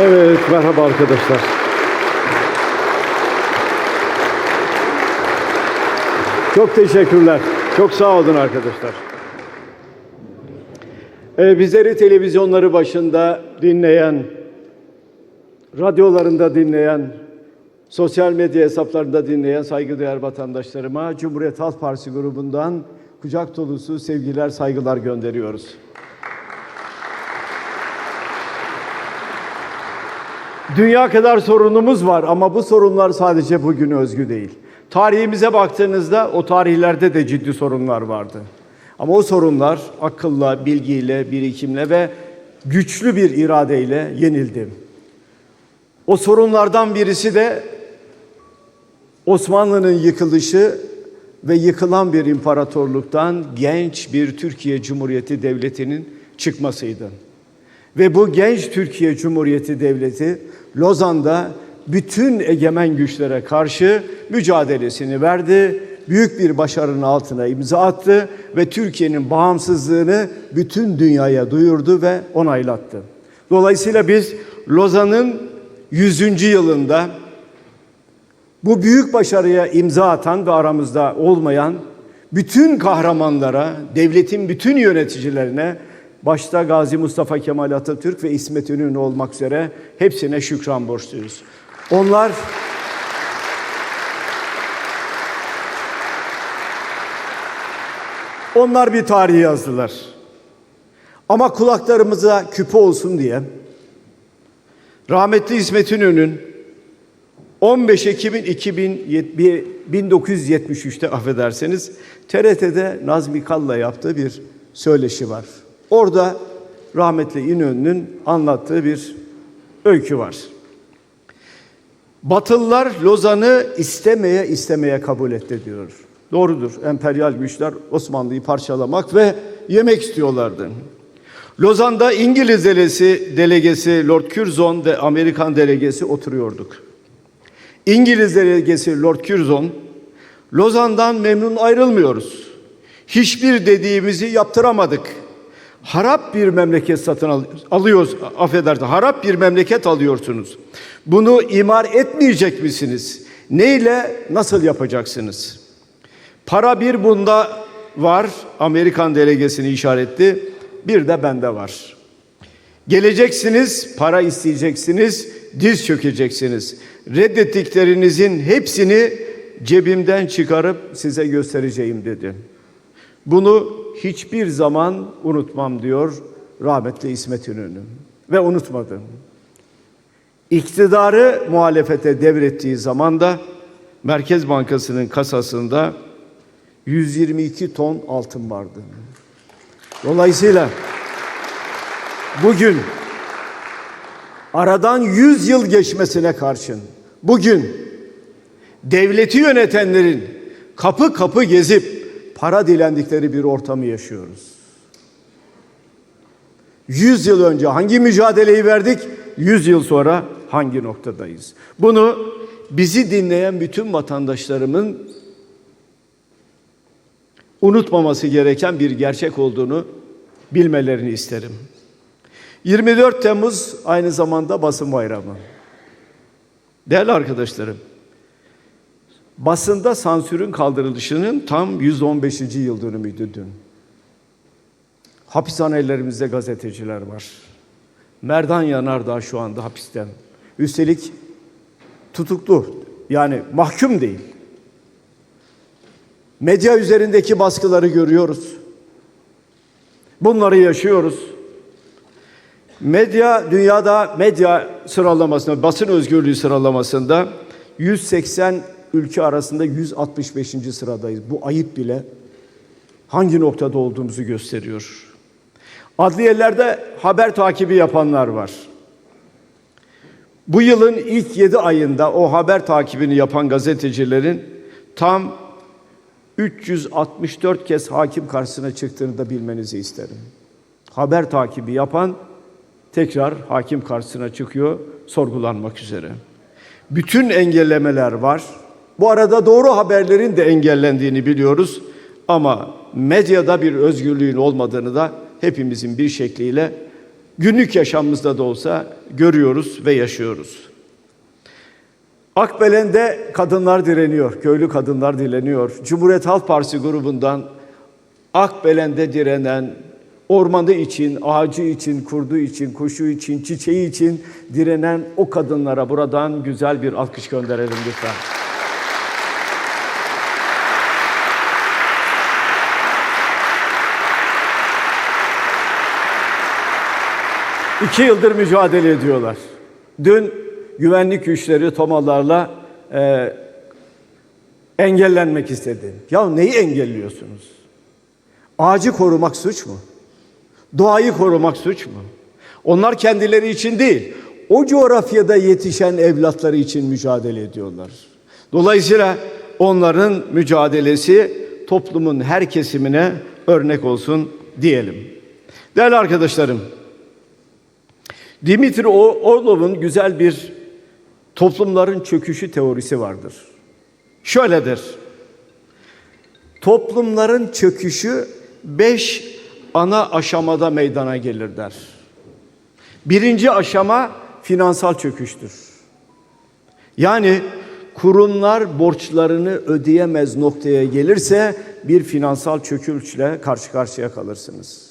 Evet, merhaba arkadaşlar. Çok teşekkürler. Çok sağ olun arkadaşlar. Ee, bizleri televizyonları başında dinleyen, radyolarında dinleyen, sosyal medya hesaplarında dinleyen saygıdeğer vatandaşlarıma Cumhuriyet Halk Partisi grubundan kucak dolusu sevgiler, saygılar gönderiyoruz. Dünya kadar sorunumuz var ama bu sorunlar sadece bugüne özgü değil. Tarihimize baktığınızda o tarihlerde de ciddi sorunlar vardı. Ama o sorunlar akılla, bilgiyle, birikimle ve güçlü bir iradeyle yenildi. O sorunlardan birisi de Osmanlı'nın yıkılışı ve yıkılan bir imparatorluktan genç bir Türkiye Cumhuriyeti Devleti'nin çıkmasıydı. Ve bu genç Türkiye Cumhuriyeti Devleti Lozan'da bütün egemen güçlere karşı mücadelesini verdi. Büyük bir başarının altına imza attı ve Türkiye'nin bağımsızlığını bütün dünyaya duyurdu ve onaylattı. Dolayısıyla biz Lozan'ın 100. yılında bu büyük başarıya imza atan ve aramızda olmayan bütün kahramanlara, devletin bütün yöneticilerine, başta Gazi Mustafa Kemal Atatürk ve İsmet İnönü olmak üzere hepsine şükran borçluyuz. Onlar Onlar bir tarih yazdılar. Ama kulaklarımıza küpe olsun diye rahmetli İsmet İnönü'nün 15 Ekim 1973'te affederseniz TRT'de Nazmi Kalla yaptığı bir söyleşi var. Orada rahmetli İnönü'nün anlattığı bir öykü var. Batılılar Lozan'ı istemeye istemeye kabul etti diyor. Doğrudur. Emperyal güçler Osmanlı'yı parçalamak ve yemek istiyorlardı. Lozan'da İngiliz delegesi, delegesi Lord Curzon ve Amerikan delegesi oturuyorduk. İngiliz delegesi Lord Curzon, Lozan'dan memnun ayrılmıyoruz. Hiçbir dediğimizi yaptıramadık. Harap bir memleket satın al alıyoruz, affedersiniz, harap bir memleket alıyorsunuz. Bunu imar etmeyecek misiniz? Neyle, nasıl yapacaksınız? Para bir bunda var, Amerikan delegesini işaretti, bir de bende var. Geleceksiniz, para isteyeceksiniz, diz çökeceksiniz. Reddettiklerinizin hepsini cebimden çıkarıp size göstereceğim dedi. Bunu hiçbir zaman unutmam diyor rahmetli İsmet İnönü. Ve unutmadı. İktidarı muhalefete devrettiği zaman da Merkez Bankası'nın kasasında 122 ton altın vardı. Dolayısıyla bugün aradan 100 yıl geçmesine karşın bugün devleti yönetenlerin kapı kapı gezip para dilendikleri bir ortamı yaşıyoruz. 100 yıl önce hangi mücadeleyi verdik? 100 yıl sonra hangi noktadayız? Bunu bizi dinleyen bütün vatandaşlarımın unutmaması gereken bir gerçek olduğunu bilmelerini isterim. 24 Temmuz aynı zamanda basın bayramı. Değerli arkadaşlarım, basında sansürün kaldırılışının tam 115. yıl dönümüydü dün. Hapishanelerimizde gazeteciler var. Merdan Yanardağ şu anda hapiste. Üstelik tutuklu yani mahkum değil. Medya üzerindeki baskıları görüyoruz. Bunları yaşıyoruz. Medya dünyada medya sıralamasında, basın özgürlüğü sıralamasında 180 ülke arasında 165. sıradayız. Bu ayıp bile hangi noktada olduğumuzu gösteriyor. Adliyelerde haber takibi yapanlar var. Bu yılın ilk 7 ayında o haber takibini yapan gazetecilerin tam 364 kez hakim karşısına çıktığını da bilmenizi isterim. Haber takibi yapan tekrar hakim karşısına çıkıyor sorgulanmak üzere. Bütün engellemeler var. Bu arada doğru haberlerin de engellendiğini biliyoruz ama medyada bir özgürlüğün olmadığını da hepimizin bir şekliyle günlük yaşamımızda da olsa görüyoruz ve yaşıyoruz. Akbelen'de kadınlar direniyor, köylü kadınlar direniyor. Cumhuriyet Halk Partisi grubundan Akbelen'de direnen, ormanı için, ağacı için, kurdu için, kuşu için, çiçeği için direnen o kadınlara buradan güzel bir alkış gönderelim lütfen. İki yıldır mücadele ediyorlar. Dün güvenlik güçleri tomalarla e, engellenmek istedi. Ya neyi engelliyorsunuz? Ağacı korumak suç mu? Doğayı korumak suç mu? Onlar kendileri için değil, o coğrafyada yetişen evlatları için mücadele ediyorlar. Dolayısıyla onların mücadelesi toplumun her kesimine örnek olsun diyelim. Değerli arkadaşlarım, Dimitri Orlov'un güzel bir toplumların çöküşü teorisi vardır. Şöyledir. Toplumların çöküşü beş ana aşamada meydana gelir der. Birinci aşama finansal çöküştür. Yani kurumlar borçlarını ödeyemez noktaya gelirse bir finansal çöküşle karşı karşıya kalırsınız.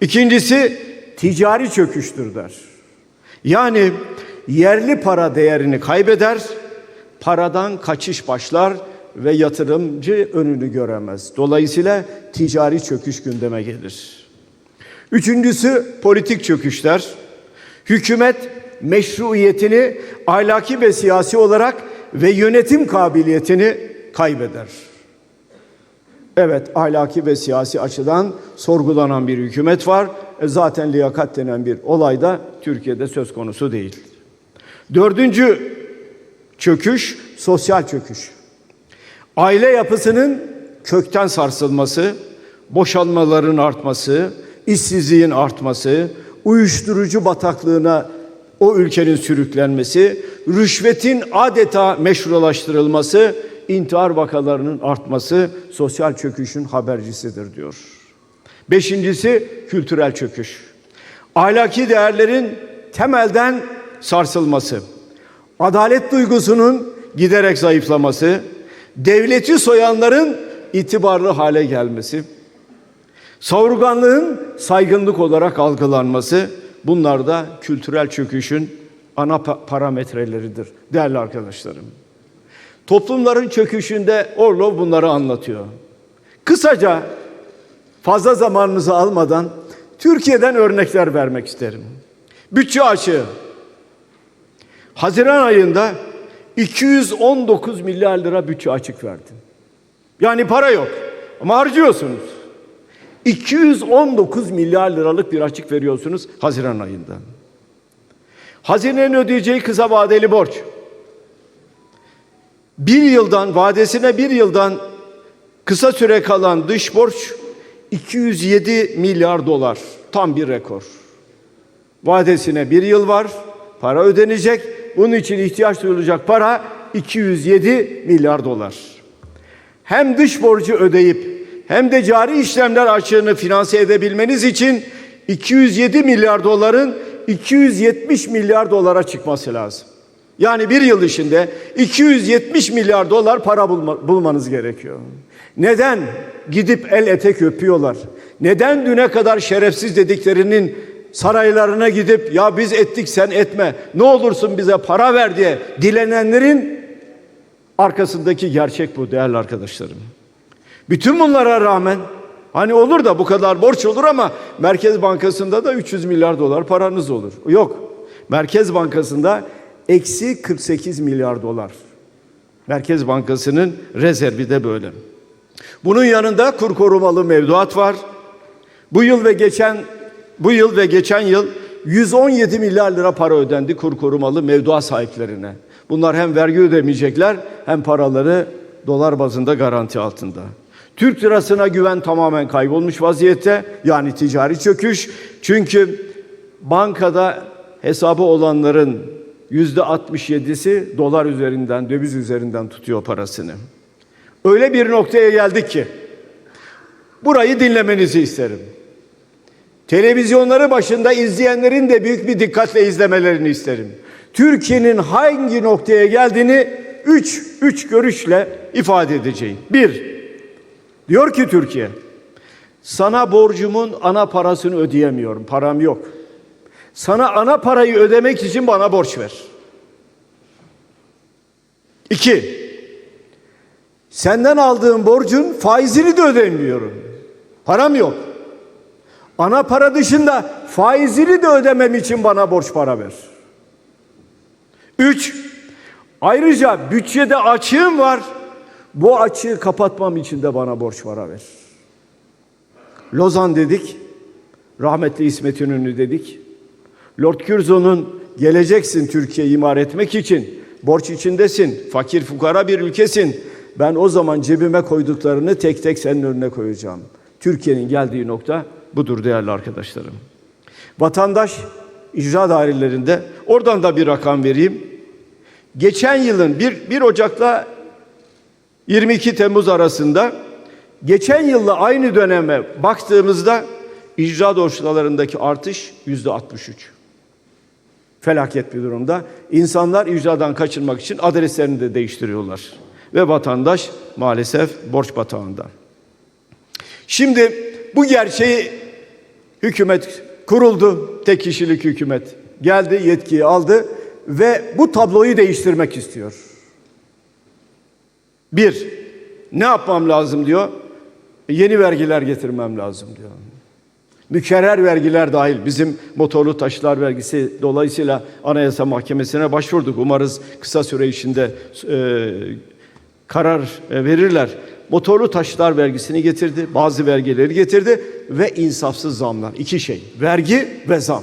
İkincisi ticari çöküştür der. Yani yerli para değerini kaybeder, paradan kaçış başlar ve yatırımcı önünü göremez. Dolayısıyla ticari çöküş gündeme gelir. Üçüncüsü politik çöküşler. Hükümet meşruiyetini ahlaki ve siyasi olarak ve yönetim kabiliyetini kaybeder. Evet, ahlaki ve siyasi açıdan sorgulanan bir hükümet var. E zaten liyakat denen bir olay da Türkiye'de söz konusu değil. Dördüncü çöküş, sosyal çöküş. Aile yapısının kökten sarsılması, boşanmaların artması, işsizliğin artması, uyuşturucu bataklığına o ülkenin sürüklenmesi, rüşvetin adeta meşrulaştırılması, intihar vakalarının artması sosyal çöküşün habercisidir diyor. Beşincisi kültürel çöküş. Ahlaki değerlerin temelden sarsılması. Adalet duygusunun giderek zayıflaması, devleti soyanların itibarlı hale gelmesi, savurganlığın saygınlık olarak algılanması bunlar da kültürel çöküşün ana pa- parametreleridir değerli arkadaşlarım. Toplumların çöküşünde Orlov bunları anlatıyor. Kısaca fazla zamanınızı almadan Türkiye'den örnekler vermek isterim. Bütçe açığı. Haziran ayında 219 milyar lira bütçe açık verdim. Yani para yok ama harcıyorsunuz. 219 milyar liralık bir açık veriyorsunuz Haziran ayında. Hazinenin ödeyeceği kısa vadeli borç. Bir yıldan, vadesine bir yıldan kısa süre kalan dış borç 207 milyar dolar. Tam bir rekor. Vadesine bir yıl var, para ödenecek. Bunun için ihtiyaç duyulacak para 207 milyar dolar. Hem dış borcu ödeyip hem de cari işlemler açığını finanse edebilmeniz için 207 milyar doların 270 milyar dolara çıkması lazım. Yani bir yıl içinde 270 milyar dolar para bulma, bulmanız gerekiyor. Neden gidip el etek öpüyorlar? Neden düne kadar şerefsiz dediklerinin saraylarına gidip ya biz ettik sen etme ne olursun bize para ver diye dilenenlerin arkasındaki gerçek bu değerli arkadaşlarım. Bütün bunlara rağmen hani olur da bu kadar borç olur ama Merkez Bankası'nda da 300 milyar dolar paranız olur. Yok. Merkez Bankası'nda eksi 48 milyar dolar. Merkez Bankası'nın rezervi de böyle. Bunun yanında kur korumalı mevduat var. Bu yıl ve geçen bu yıl ve geçen yıl 117 milyar lira para ödendi kur korumalı mevduat sahiplerine. Bunlar hem vergi ödemeyecekler hem paraları dolar bazında garanti altında. Türk lirasına güven tamamen kaybolmuş vaziyette. Yani ticari çöküş. Çünkü bankada hesabı olanların yüzde 67'si dolar üzerinden, döviz üzerinden tutuyor parasını. Öyle bir noktaya geldik ki burayı dinlemenizi isterim. televizyonları başında izleyenlerin de büyük bir dikkatle izlemelerini isterim. Türkiye'nin hangi noktaya geldiğini üç, üç görüşle ifade edeceğim. Bir, diyor ki Türkiye, sana borcumun ana parasını ödeyemiyorum, param yok. Sana ana parayı ödemek için bana borç ver. İki, senden aldığım borcun faizini de ödemiyorum. Param yok. Ana para dışında faizini de ödemem için bana borç para ver. Üç, ayrıca bütçede açığım var. Bu açığı kapatmam için de bana borç para ver. Lozan dedik, rahmetli İsmet İnönü dedik. Lord Curzon'un geleceksin Türkiye'yi imar etmek için, borç içindesin, fakir fukara bir ülkesin. Ben o zaman cebime koyduklarını tek tek senin önüne koyacağım. Türkiye'nin geldiği nokta budur değerli arkadaşlarım. Vatandaş icra dairelerinde, oradan da bir rakam vereyim. Geçen yılın 1, 1 Ocak'la 22 Temmuz arasında geçen yılla aynı döneme baktığımızda icra dosyalarındaki artış yüzde 63. Felaket bir durumda. İnsanlar icradan kaçırmak için adreslerini de değiştiriyorlar. Ve vatandaş maalesef borç batağında. Şimdi bu gerçeği hükümet kuruldu. Tek kişilik hükümet geldi, yetkiyi aldı ve bu tabloyu değiştirmek istiyor. Bir, ne yapmam lazım diyor? Yeni vergiler getirmem lazım diyor. Mükerrer vergiler dahil bizim motorlu taşıtlar vergisi dolayısıyla Anayasa Mahkemesi'ne başvurduk. Umarız kısa süre içinde e, karar e, verirler. Motorlu taşıtlar vergisini getirdi, bazı vergileri getirdi ve insafsız zamlar. İki şey, vergi ve zam.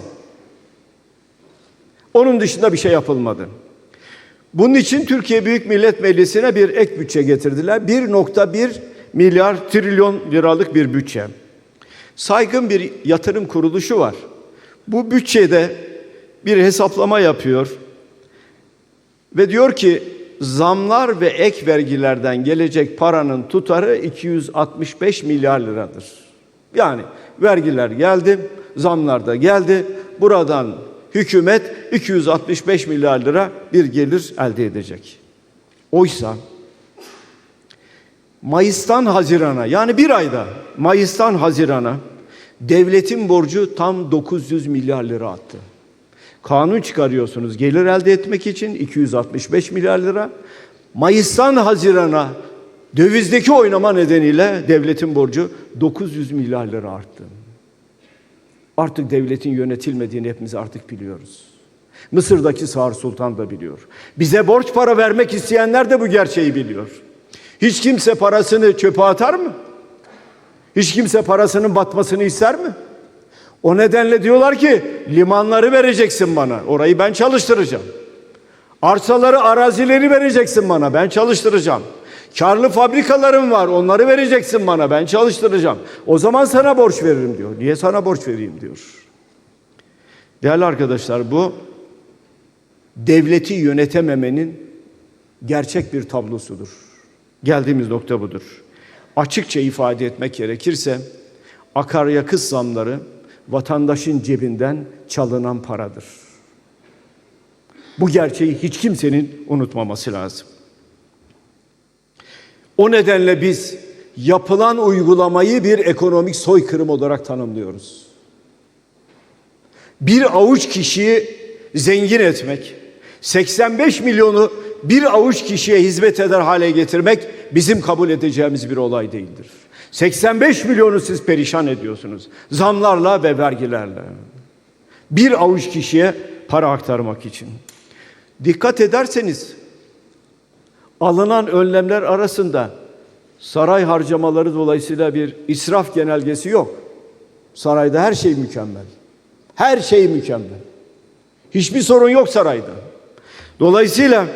Onun dışında bir şey yapılmadı. Bunun için Türkiye Büyük Millet Meclisi'ne bir ek bütçe getirdiler. 1.1 milyar trilyon liralık bir bütçe. Saygın bir yatırım kuruluşu var. Bu bütçede bir hesaplama yapıyor ve diyor ki zamlar ve ek vergilerden gelecek paranın tutarı 265 milyar liradır. Yani vergiler geldi, zamlar da geldi. Buradan hükümet 265 milyar lira bir gelir elde edecek. Oysa Mayıs'tan Haziran'a yani bir ayda Mayıs'tan Haziran'a devletin borcu tam 900 milyar lira attı. Kanun çıkarıyorsunuz gelir elde etmek için 265 milyar lira. Mayıs'tan Haziran'a dövizdeki oynama nedeniyle devletin borcu 900 milyar lira arttı. Artık devletin yönetilmediğini hepimiz artık biliyoruz. Mısır'daki Sağır Sultan da biliyor. Bize borç para vermek isteyenler de bu gerçeği biliyor. Hiç kimse parasını çöpe atar mı? Hiç kimse parasının batmasını ister mi? O nedenle diyorlar ki limanları vereceksin bana. Orayı ben çalıştıracağım. Arsaları, arazileri vereceksin bana. Ben çalıştıracağım. Karlı fabrikalarım var. Onları vereceksin bana. Ben çalıştıracağım. O zaman sana borç veririm diyor. Niye sana borç vereyim diyor. Değerli arkadaşlar bu devleti yönetememenin gerçek bir tablosudur. Geldiğimiz nokta budur. Açıkça ifade etmek gerekirse akaryakıt zamları vatandaşın cebinden çalınan paradır. Bu gerçeği hiç kimsenin unutmaması lazım. O nedenle biz yapılan uygulamayı bir ekonomik soykırım olarak tanımlıyoruz. Bir avuç kişiyi zengin etmek, 85 milyonu bir avuç kişiye hizmet eder hale getirmek bizim kabul edeceğimiz bir olay değildir. 85 milyonu siz perişan ediyorsunuz. Zamlarla ve vergilerle. Bir avuç kişiye para aktarmak için. Dikkat ederseniz alınan önlemler arasında saray harcamaları dolayısıyla bir israf genelgesi yok. Sarayda her şey mükemmel. Her şey mükemmel. Hiçbir sorun yok sarayda. Dolayısıyla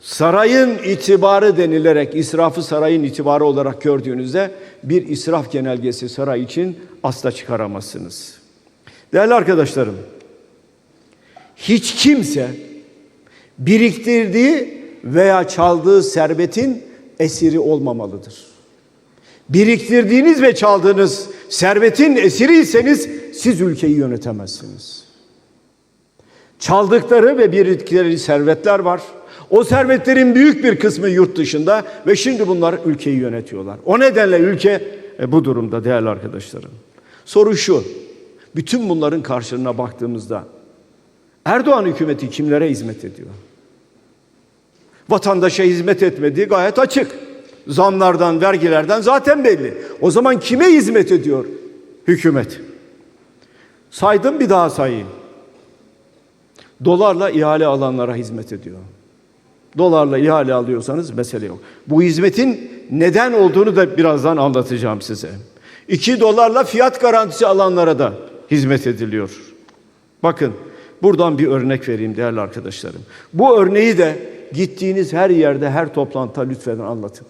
sarayın itibarı denilerek israfı sarayın itibarı olarak gördüğünüzde bir israf genelgesi saray için asla çıkaramazsınız. Değerli arkadaşlarım, hiç kimse biriktirdiği veya çaldığı servetin esiri olmamalıdır. Biriktirdiğiniz ve çaldığınız servetin esiriyseniz siz ülkeyi yönetemezsiniz. Çaldıkları ve biriktikleri servetler var. O servetlerin büyük bir kısmı yurt dışında ve şimdi bunlar ülkeyi yönetiyorlar. O nedenle ülke e, bu durumda değerli arkadaşlarım. Soru şu. Bütün bunların karşılığına baktığımızda Erdoğan hükümeti kimlere hizmet ediyor? Vatandaşa hizmet etmediği gayet açık. Zamlardan, vergilerden zaten belli. O zaman kime hizmet ediyor hükümet? Saydım bir daha sayayım. Dolarla ihale alanlara hizmet ediyor. Dolarla ihale alıyorsanız mesele yok. Bu hizmetin neden olduğunu da birazdan anlatacağım size. 2 dolarla fiyat garantisi alanlara da hizmet ediliyor. Bakın buradan bir örnek vereyim değerli arkadaşlarım. Bu örneği de gittiğiniz her yerde her toplantıda lütfen anlatın.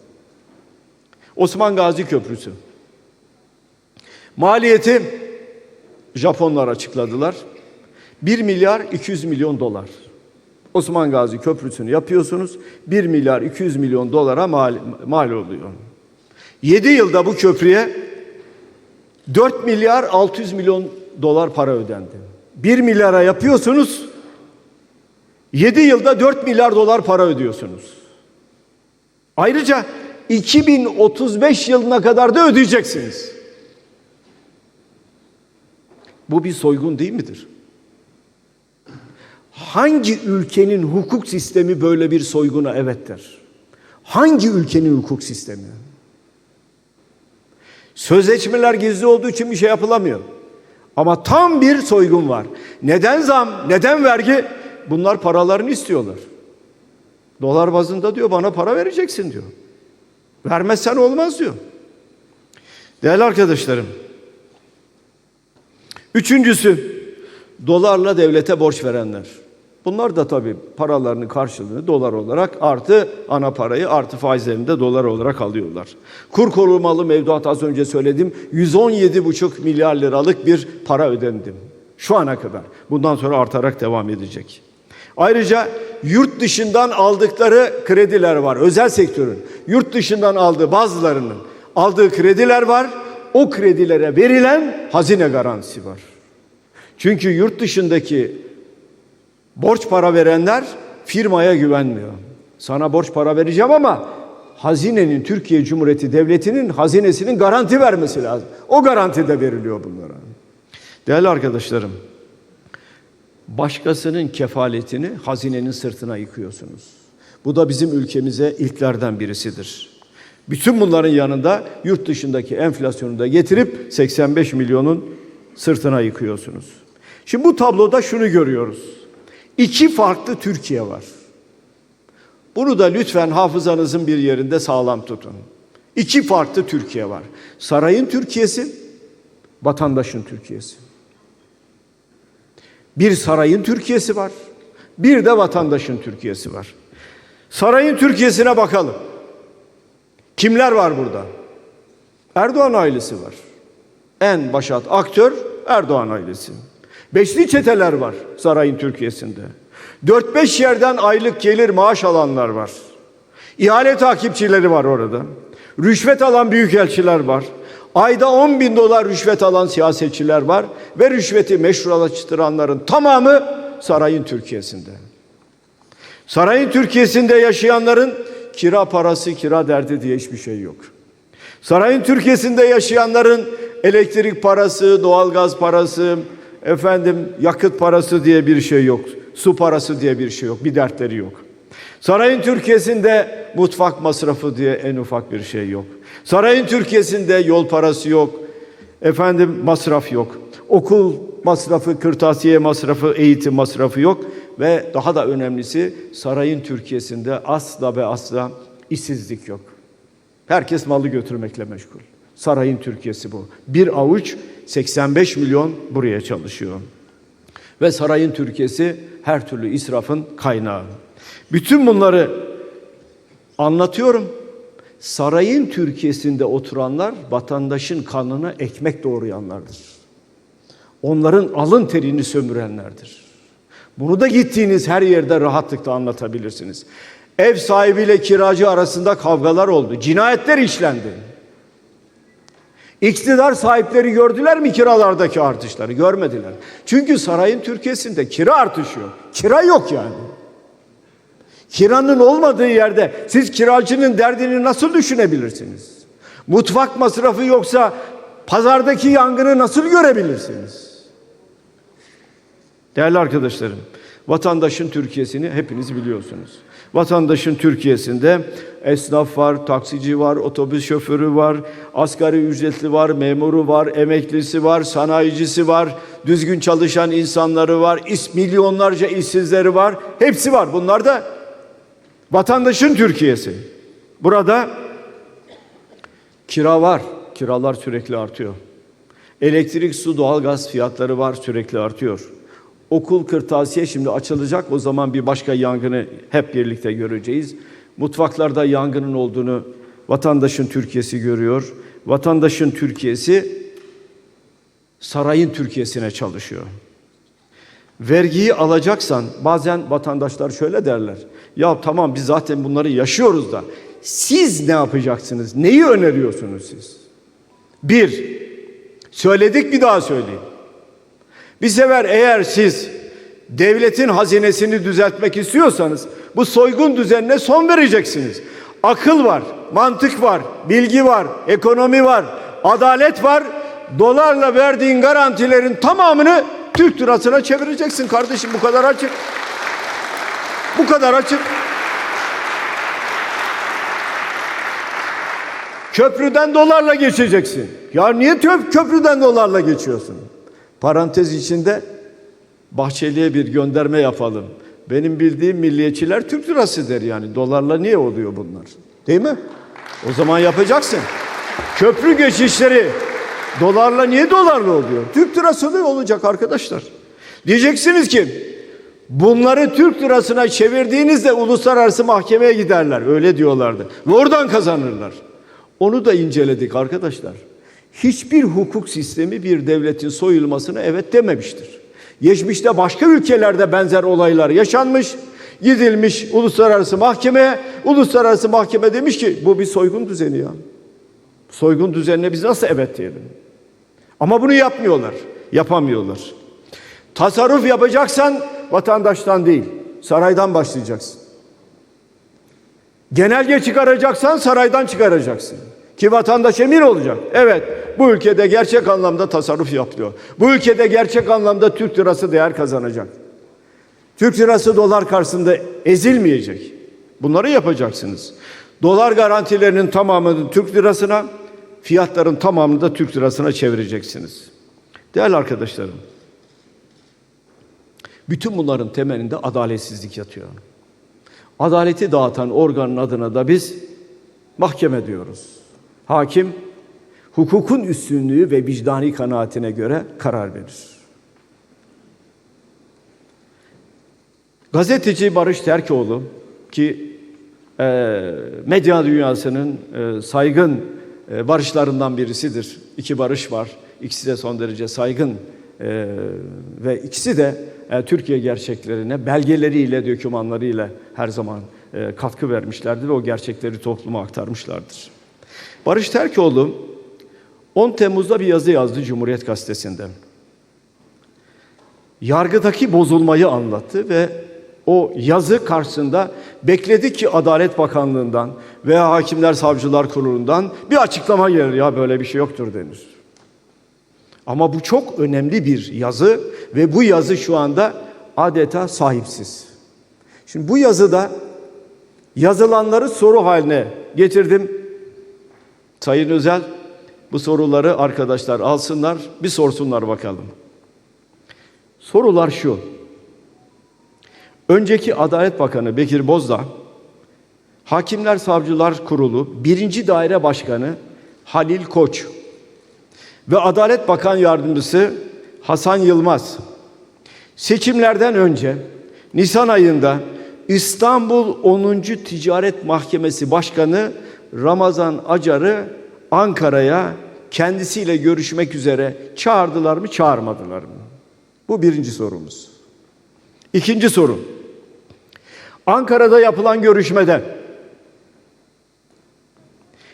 Osman Gazi Köprüsü. Maliyeti Japonlar açıkladılar. 1 milyar 200 milyon dolar. Osman Gazi Köprüsü'nü yapıyorsunuz. 1 milyar 200 milyon dolara mal, mal oluyor. 7 yılda bu köprüye 4 milyar 600 milyon dolar para ödendi. 1 milyara yapıyorsunuz. 7 yılda 4 milyar dolar para ödüyorsunuz. Ayrıca 2035 yılına kadar da ödeyeceksiniz. Bu bir soygun değil midir? Hangi ülkenin hukuk sistemi böyle bir soyguna evet der? Hangi ülkenin hukuk sistemi? Sözleşmeler gizli olduğu için bir şey yapılamıyor. Ama tam bir soygun var. Neden zam, neden vergi? Bunlar paralarını istiyorlar. Dolar bazında diyor bana para vereceksin diyor. Vermezsen olmaz diyor. Değerli arkadaşlarım. Üçüncüsü dolarla devlete borç verenler. Bunlar da tabii paralarının karşılığını dolar olarak artı ana parayı artı faizlerini de dolar olarak alıyorlar. Kur korumalı mevduat az önce söyledim 117,5 milyar liralık bir para ödendim. Şu ana kadar. Bundan sonra artarak devam edecek. Ayrıca yurt dışından aldıkları krediler var. Özel sektörün yurt dışından aldığı bazılarının aldığı krediler var. O kredilere verilen hazine garantisi var. Çünkü yurt dışındaki borç para verenler firmaya güvenmiyor. Sana borç para vereceğim ama hazinenin Türkiye Cumhuriyeti Devleti'nin hazinesinin garanti vermesi lazım. O garanti de veriliyor bunlara. Değerli arkadaşlarım, başkasının kefaletini hazinenin sırtına yıkıyorsunuz. Bu da bizim ülkemize ilklerden birisidir. Bütün bunların yanında yurt dışındaki enflasyonu da getirip 85 milyonun sırtına yıkıyorsunuz. Şimdi bu tabloda şunu görüyoruz. İki farklı Türkiye var. Bunu da lütfen hafızanızın bir yerinde sağlam tutun. İki farklı Türkiye var. Sarayın Türkiye'si, vatandaşın Türkiye'si. Bir sarayın Türkiye'si var. Bir de vatandaşın Türkiye'si var. Sarayın Türkiye'sine bakalım. Kimler var burada? Erdoğan ailesi var. En başat aktör Erdoğan ailesi. Beşli çeteler var sarayın Türkiye'sinde. 4-5 yerden aylık gelir maaş alanlar var. İhale takipçileri var orada. Rüşvet alan büyükelçiler var. Ayda 10 bin dolar rüşvet alan siyasetçiler var. Ve rüşveti meşrulaştıranların tamamı sarayın Türkiye'sinde. Sarayın Türkiye'sinde yaşayanların kira parası, kira derdi diye hiçbir şey yok. Sarayın Türkiye'sinde yaşayanların elektrik parası, doğalgaz parası, efendim yakıt parası diye bir şey yok. Su parası diye bir şey yok. Bir dertleri yok. Sarayın Türkiye'sinde mutfak masrafı diye en ufak bir şey yok. Sarayın Türkiye'sinde yol parası yok. Efendim masraf yok. Okul masrafı, kırtasiye masrafı, eğitim masrafı yok ve daha da önemlisi sarayın Türkiye'sinde asla ve asla işsizlik yok. Herkes malı götürmekle meşgul. Sarayın Türkiye'si bu. Bir avuç 85 milyon buraya çalışıyor. Ve sarayın Türkiye'si her türlü israfın kaynağı. Bütün bunları anlatıyorum. Sarayın Türkiye'sinde oturanlar vatandaşın kanını ekmek doğrayanlardır. Onların alın terini sömürenlerdir. Bunu da gittiğiniz her yerde rahatlıkla anlatabilirsiniz. Ev sahibiyle kiracı arasında kavgalar oldu. Cinayetler işlendi. İktidar sahipleri gördüler mi kiralardaki artışları? Görmediler. Çünkü sarayın Türkiye'sinde kira artışı yok. Kira yok yani. Kiranın olmadığı yerde siz kiracının derdini nasıl düşünebilirsiniz? Mutfak masrafı yoksa pazardaki yangını nasıl görebilirsiniz? Değerli arkadaşlarım, vatandaşın Türkiye'sini hepiniz biliyorsunuz. Vatandaşın Türkiye'sinde esnaf var, taksici var, otobüs şoförü var, asgari ücretli var, memuru var, emeklisi var, sanayicisi var, düzgün çalışan insanları var, is, milyonlarca işsizleri var. Hepsi var. Bunlar da vatandaşın Türkiye'si. Burada kira var. Kiralar sürekli artıyor. Elektrik, su, doğalgaz fiyatları var sürekli artıyor. Okul kırtasiye şimdi açılacak. O zaman bir başka yangını hep birlikte göreceğiz. Mutfaklarda yangının olduğunu vatandaşın Türkiye'si görüyor. Vatandaşın Türkiye'si sarayın Türkiye'sine çalışıyor. Vergiyi alacaksan bazen vatandaşlar şöyle derler. Ya tamam biz zaten bunları yaşıyoruz da siz ne yapacaksınız? Neyi öneriyorsunuz siz? Bir, söyledik bir daha söyleyeyim. Bir sefer eğer siz devletin hazinesini düzeltmek istiyorsanız bu soygun düzenine son vereceksiniz. Akıl var, mantık var, bilgi var, ekonomi var, adalet var. Dolarla verdiğin garantilerin tamamını Türk lirasına çevireceksin kardeşim bu kadar açık. Bu kadar açık. Köprüden dolarla geçeceksin. Ya niye köprüden dolarla geçiyorsun? Parantez içinde Bahçeli'ye bir gönderme yapalım. Benim bildiğim milliyetçiler Türk lirası der yani. Dolarla niye oluyor bunlar? Değil mi? O zaman yapacaksın. Köprü geçişleri dolarla niye dolarla oluyor? Türk lirası da olacak arkadaşlar. Diyeceksiniz ki bunları Türk lirasına çevirdiğinizde uluslararası mahkemeye giderler. Öyle diyorlardı. Ve oradan kazanırlar. Onu da inceledik arkadaşlar. Hiçbir hukuk sistemi bir devletin soyulmasına evet dememiştir. Geçmişte başka ülkelerde benzer olaylar yaşanmış, gidilmiş uluslararası mahkemeye, uluslararası mahkeme demiş ki bu bir soygun düzeni ya. Soygun düzenine biz nasıl evet diyelim? Ama bunu yapmıyorlar, yapamıyorlar. Tasarruf yapacaksan vatandaştan değil, saraydan başlayacaksın. Genelge çıkaracaksan saraydan çıkaracaksın. Ki vatandaş emin olacak. Evet bu ülkede gerçek anlamda tasarruf yapılıyor. Bu ülkede gerçek anlamda Türk lirası değer kazanacak. Türk lirası dolar karşısında ezilmeyecek. Bunları yapacaksınız. Dolar garantilerinin tamamını Türk lirasına, fiyatların tamamını da Türk lirasına çevireceksiniz. Değerli arkadaşlarım, bütün bunların temelinde adaletsizlik yatıyor. Adaleti dağıtan organın adına da biz mahkeme diyoruz. Hakim hukukun üstünlüğü ve vicdani kanaatine göre karar verir. Gazeteci Barış Terkoğlu ki e, medya dünyasının e, saygın e, barışlarından birisidir. İki barış var. İkisi de son derece saygın e, ve ikisi de e, Türkiye gerçeklerine belgeleriyle, dokümanlarıyla her zaman e, katkı vermişlerdir ve o gerçekleri topluma aktarmışlardır. Barış Terkoğlu 10 Temmuz'da bir yazı yazdı Cumhuriyet Gazetesi'nde. Yargıdaki bozulmayı anlattı ve o yazı karşısında bekledik ki Adalet Bakanlığı'ndan veya Hakimler Savcılar Kurulu'ndan bir açıklama gelir. Ya böyle bir şey yoktur denir. Ama bu çok önemli bir yazı ve bu yazı şu anda adeta sahipsiz. Şimdi bu yazıda yazılanları soru haline getirdim. Sayın Özel bu soruları arkadaşlar alsınlar, bir sorsunlar bakalım. Sorular şu. Önceki Adalet Bakanı Bekir Bozdağ, Hakimler Savcılar Kurulu 1. Daire Başkanı Halil Koç ve Adalet Bakan Yardımcısı Hasan Yılmaz seçimlerden önce Nisan ayında İstanbul 10. Ticaret Mahkemesi Başkanı Ramazan Acar'ı Ankara'ya kendisiyle görüşmek üzere çağırdılar mı çağırmadılar mı? Bu birinci sorumuz. İkinci soru. Ankara'da yapılan görüşmede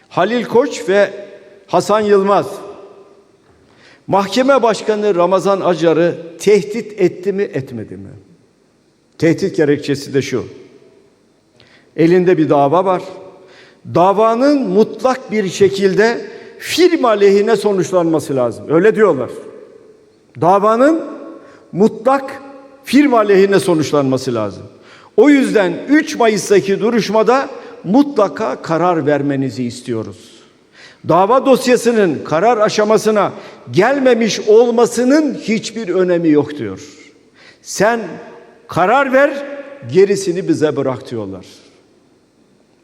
Halil Koç ve Hasan Yılmaz Mahkeme Başkanı Ramazan Acar'ı tehdit etti mi etmedi mi? Tehdit gerekçesi de şu. Elinde bir dava var. Davanın mutlak bir şekilde firma lehine sonuçlanması lazım. Öyle diyorlar. Davanın mutlak firma lehine sonuçlanması lazım. O yüzden 3 Mayıs'taki duruşmada mutlaka karar vermenizi istiyoruz. Dava dosyasının karar aşamasına gelmemiş olmasının hiçbir önemi yok diyor. Sen karar ver, gerisini bize bırak diyorlar.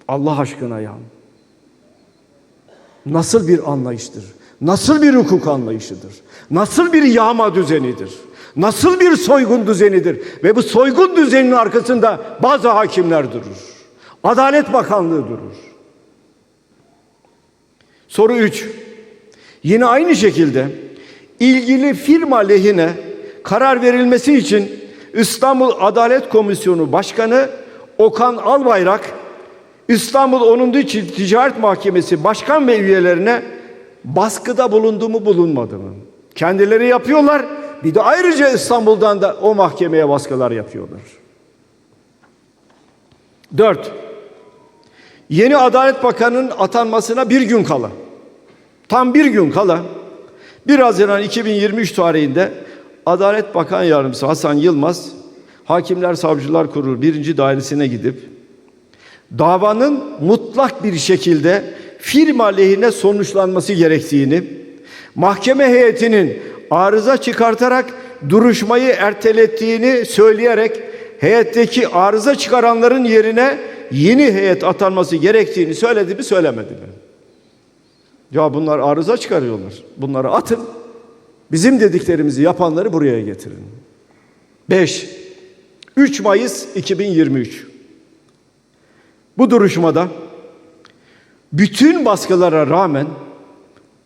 Allah aşkına ya. Nasıl bir anlayıştır? Nasıl bir hukuk anlayışıdır? Nasıl bir yağma düzenidir? Nasıl bir soygun düzenidir? Ve bu soygun düzeninin arkasında bazı hakimler durur. Adalet Bakanlığı durur. Soru 3. Yine aynı şekilde ilgili firma lehine karar verilmesi için İstanbul Adalet Komisyonu Başkanı Okan Albayrak İstanbul 10. Ticaret Mahkemesi Başkan ve üyelerine baskıda bulundu mu bulunmadı mı? Kendileri yapıyorlar. Bir de ayrıca İstanbul'dan da o mahkemeye baskılar yapıyorlar. 4. Yeni Adalet Bakanı'nın atanmasına bir gün kala, tam bir gün kala 1 Haziran 2023 tarihinde Adalet Bakan Yardımcısı Hasan Yılmaz Hakimler Savcılar Kurulu 1. Dairesi'ne gidip davanın mutlak bir şekilde firma lehine sonuçlanması gerektiğini, mahkeme heyetinin arıza çıkartarak duruşmayı ertelettiğini söyleyerek heyetteki arıza çıkaranların yerine yeni heyet atanması gerektiğini söyledi mi söylemedi mi? Ya bunlar arıza çıkarıyorlar. Bunları atın. Bizim dediklerimizi yapanları buraya getirin. 5. 3 Mayıs 2023. Bu duruşmada bütün baskılara rağmen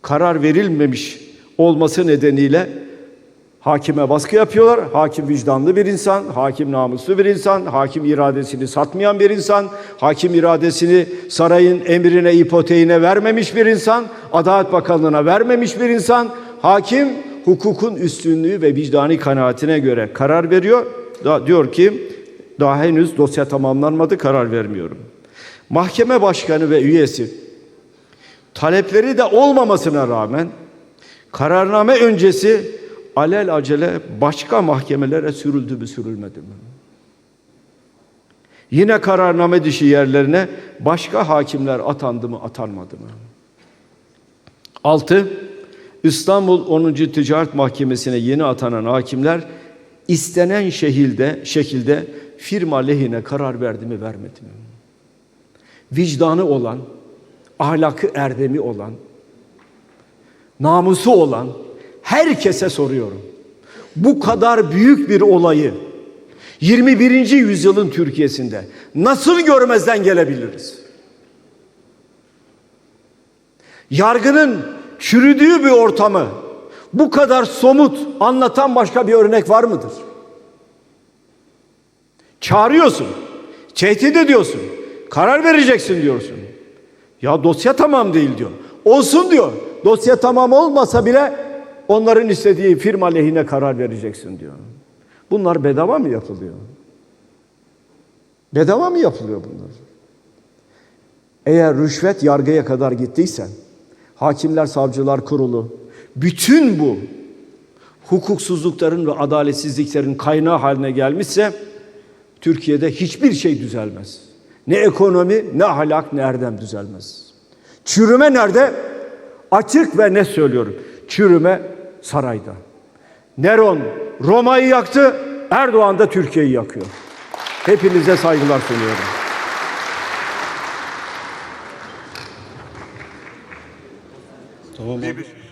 karar verilmemiş olması nedeniyle hakime baskı yapıyorlar. Hakim vicdanlı bir insan, hakim namuslu bir insan, hakim iradesini satmayan bir insan, hakim iradesini sarayın emrine, ipoteğine vermemiş bir insan, Adalet Bakanlığı'na vermemiş bir insan, hakim hukukun üstünlüğü ve vicdani kanaatine göre karar veriyor. Da, diyor ki daha henüz dosya tamamlanmadı karar vermiyorum. Mahkeme başkanı ve üyesi talepleri de olmamasına rağmen kararname öncesi alel acele başka mahkemelere sürüldü mü sürülmedi mi? Yine kararname dışı yerlerine başka hakimler atandı mı atanmadı mı? 6. İstanbul 10. Ticaret Mahkemesi'ne yeni atanan hakimler istenen şekilde, şekilde firma lehine karar verdi mi vermedi mi? Vicdanı olan, ahlakı erdemi olan, namusu olan herkese soruyorum. Bu kadar büyük bir olayı 21. yüzyılın Türkiye'sinde nasıl görmezden gelebiliriz? Yargının çürüdüğü bir ortamı bu kadar somut anlatan başka bir örnek var mıdır? Çağırıyorsun, tehdit ediyorsun, karar vereceksin diyorsun. Ya dosya tamam değil diyor. Olsun diyor. Dosya tamam olmasa bile onların istediği firma lehine karar vereceksin diyor. Bunlar bedava mı yapılıyor? Bedava mı yapılıyor bunlar? Eğer rüşvet yargıya kadar gittiysen, Hakimler Savcılar Kurulu bütün bu hukuksuzlukların ve adaletsizliklerin kaynağı haline gelmişse Türkiye'de hiçbir şey düzelmez. Ne ekonomi, ne ahlak, ne erdem düzelmez. Çürüme nerede? Açık ve ne söylüyorum. Çürüme sarayda. Neron Roma'yı yaktı, Erdoğan da Türkiye'yi yakıyor. Hepinize saygılar sunuyorum. Tamam abi. Bir-